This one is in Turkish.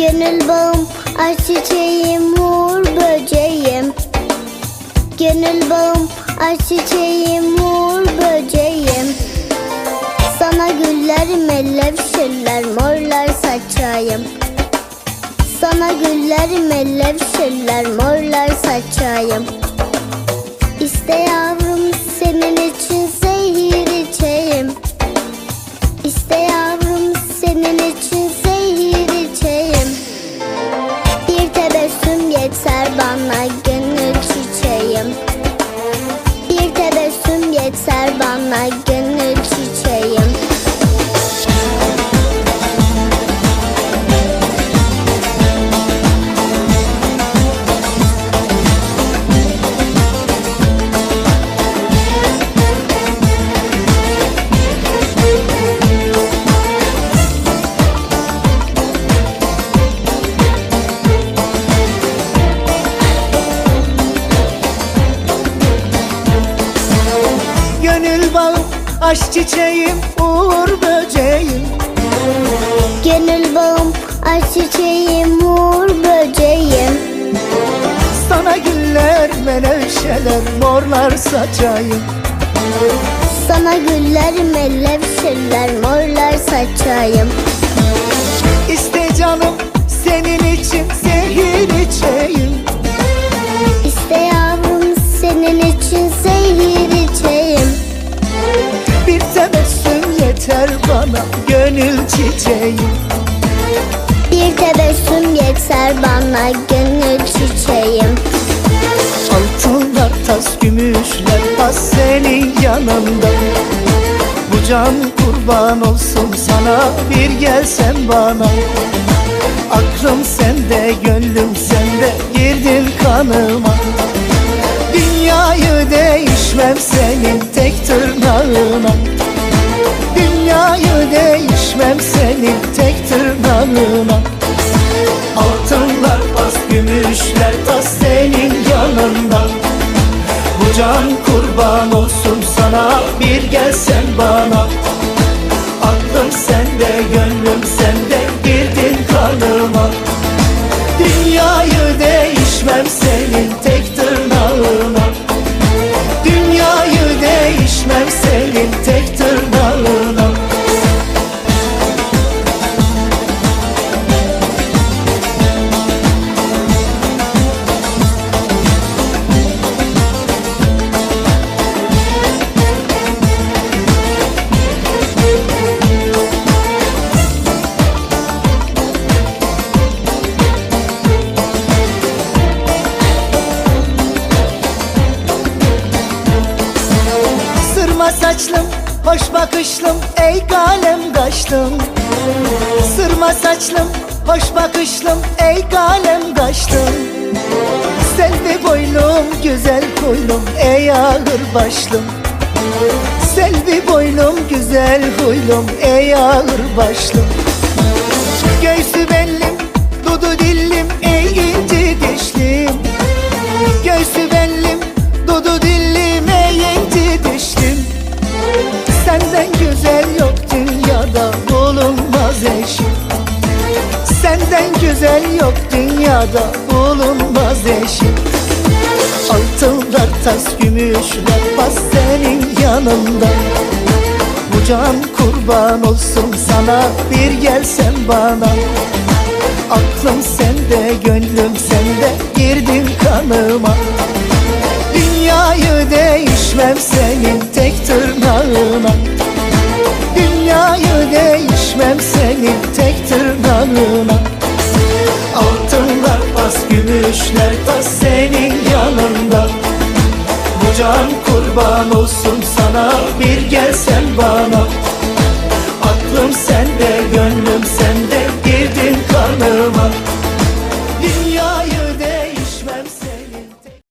Gönül bağım, aşk çiçeğim, uğur böceğim. Gönül bağım, aşk çiçeğim, uğur böceğim. Sana güller, mellevşirler, morlar saçayım. Sana güller, mellevşirler, morlar saçayım. İşte yavrum senin için yeter Gönül bağım, aşk çiçeğim, uğur böceğim. Gönül bağım, aşk çiçeğim, uğur böceğim. Sana güller, menevşeler, morlar saçayım. Sana güller, mellevşirler, morlar saçayım. İste canım, senin için zehir içeyim gönül çiçeğim Bir tebessüm yeter bana gönül çiçeğim. Altınlar, tas, gümüşler, tas senin yanında Bu can kurban olsun sana, bir gelsen bana. Aklım sende, gönlüm sende, girdin kanıma. Dünyayı değişmem senin tek tırnağına değişmem senin tek tırnağına. Altınlar bas gümüşler tas senin yanında. Bu can kurban olsun sana bir gelsen bana Sırma saçlım, hoş bakışlım, ey kalem kaşlım. Sırma saçlım, hoş bakışlım, ey kalem kaşlım. Selvi boylum, güzel koylum, ey ağır başlım. Selvi boylum, güzel huylum, ey ağır başlım. Göğsü bellim, dudu dillim, ey inci dişlim güzel yok dünyada bulunmaz eşim Senden güzel yok dünyada bulunmaz eşim Altınlar tas gümüşler bas senin yanında. Bu can kurban olsun sana bir gelsen bana. Aklım sende gönlüm sende girdin kanıma. Dünyayı değişmem senin tek tırnağına gümüşler tas senin yanında. Bu can kurban olsun sana bir gelsen bana